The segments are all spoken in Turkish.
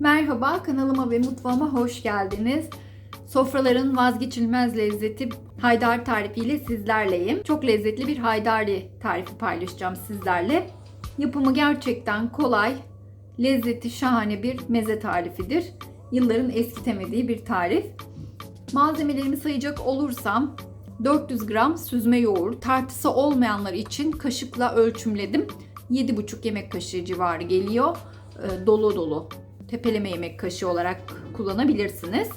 Merhaba, kanalıma ve mutfağıma hoş geldiniz. Sofraların vazgeçilmez lezzeti haydar tarifiyle sizlerleyim. Çok lezzetli bir haydari tarifi paylaşacağım sizlerle. Yapımı gerçekten kolay, lezzeti şahane bir meze tarifidir. Yılların eskitemediği bir tarif. Malzemelerimi sayacak olursam 400 gram süzme yoğurt, tartısı olmayanlar için kaşıkla ölçümledim. 7,5 yemek kaşığı civarı geliyor. Ee, Dolu dolu tepeleme yemek kaşığı olarak kullanabilirsiniz.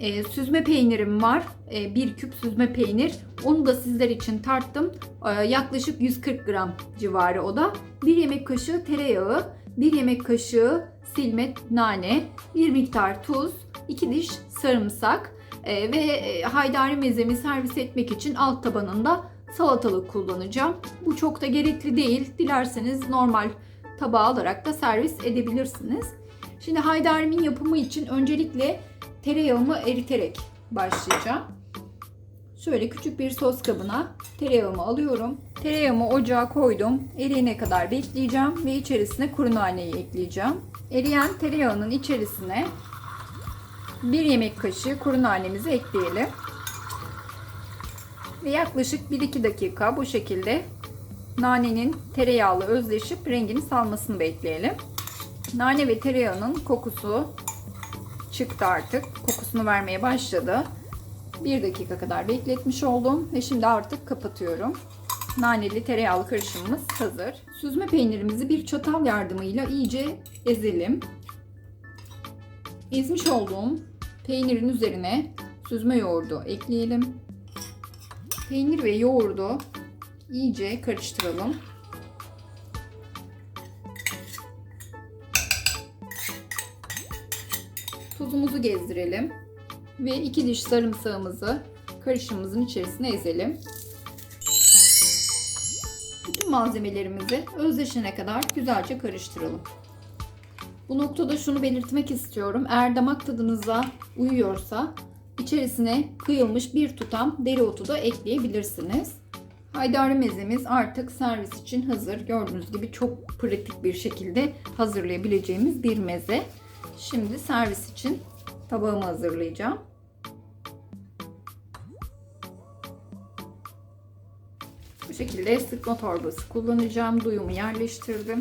Ee, süzme peynirim var. Ee, bir küp süzme peynir. Onu da sizler için tarttım. Ee, yaklaşık 140 gram civarı o da. Bir yemek kaşığı tereyağı, bir yemek kaşığı silme nane, bir miktar tuz, iki diş sarımsak ee, ve e, haydari mezemi servis etmek için alt tabanında salatalık kullanacağım. Bu çok da gerekli değil. Dilerseniz normal tabağa alarak da servis edebilirsiniz. Şimdi haydarimin yapımı için öncelikle tereyağımı eriterek başlayacağım. Şöyle küçük bir sos kabına tereyağımı alıyorum. Tereyağımı ocağa koydum. Eriyene kadar bekleyeceğim ve içerisine kuru naneyi ekleyeceğim. Eriyen tereyağının içerisine bir yemek kaşığı kuru nanemizi ekleyelim. Ve yaklaşık 1-2 dakika bu şekilde nanenin tereyağlı özleşip rengini salmasını bekleyelim. Nane ve tereyağının kokusu çıktı artık. Kokusunu vermeye başladı. 1 dakika kadar bekletmiş oldum ve şimdi artık kapatıyorum. Naneli tereyağlı karışımımız hazır. Süzme peynirimizi bir çatal yardımıyla iyice ezelim. Ezmiş olduğum peynirin üzerine süzme yoğurdu ekleyelim. Peynir ve yoğurdu iyice karıştıralım. Tuzumuzu gezdirelim. Ve iki diş sarımsağımızı karışımımızın içerisine ezelim. Bütün malzemelerimizi özleşene kadar güzelce karıştıralım. Bu noktada şunu belirtmek istiyorum. Eğer damak tadınıza uyuyorsa içerisine kıyılmış bir tutam dereotu da ekleyebilirsiniz. Haydari mezemiz artık servis için hazır. Gördüğünüz gibi çok pratik bir şekilde hazırlayabileceğimiz bir meze. Şimdi servis için tabağımı hazırlayacağım. Bu şekilde sıkma torbası kullanacağım. Duyumu yerleştirdim.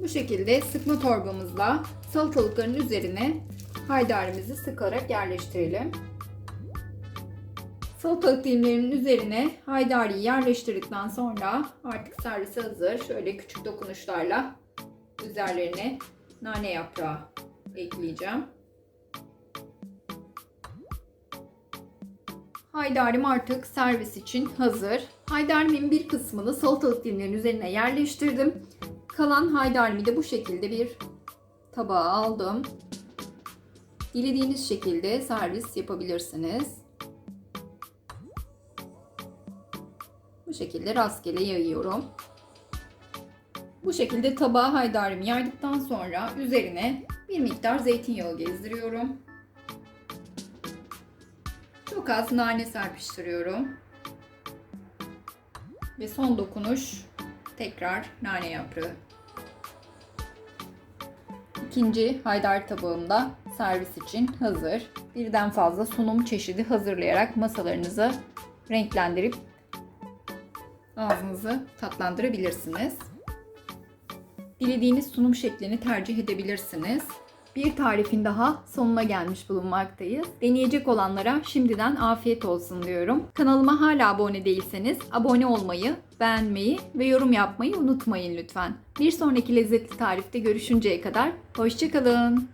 Bu şekilde sıkma torbamızla salatalıkların üzerine haydarimizi sıkarak yerleştirelim. Salatalık dilimlerinin üzerine haydariyi yerleştirdikten sonra artık servise hazır. Şöyle küçük dokunuşlarla üzerlerine nane yaprağı ekleyeceğim. Haydarim artık servis için hazır. Haydarimin bir kısmını salatalık dilimlerinin üzerine yerleştirdim. Kalan haydarimi de bu şekilde bir tabağa aldım. Dilediğiniz şekilde servis yapabilirsiniz. Şekilde rastgele yayıyorum. Bu şekilde tabağa haydarimi yaydıktan sonra üzerine bir miktar zeytinyağı gezdiriyorum. Çok az nane serpiştiriyorum. Ve son dokunuş tekrar nane yaprağı. İkinci haydar tabağımda servis için hazır. Birden fazla sunum çeşidi hazırlayarak masalarınızı renklendirip ağzınızı tatlandırabilirsiniz. Dilediğiniz sunum şeklini tercih edebilirsiniz. Bir tarifin daha sonuna gelmiş bulunmaktayız. Deneyecek olanlara şimdiden afiyet olsun diyorum. Kanalıma hala abone değilseniz abone olmayı, beğenmeyi ve yorum yapmayı unutmayın lütfen. Bir sonraki lezzetli tarifte görüşünceye kadar hoşçakalın.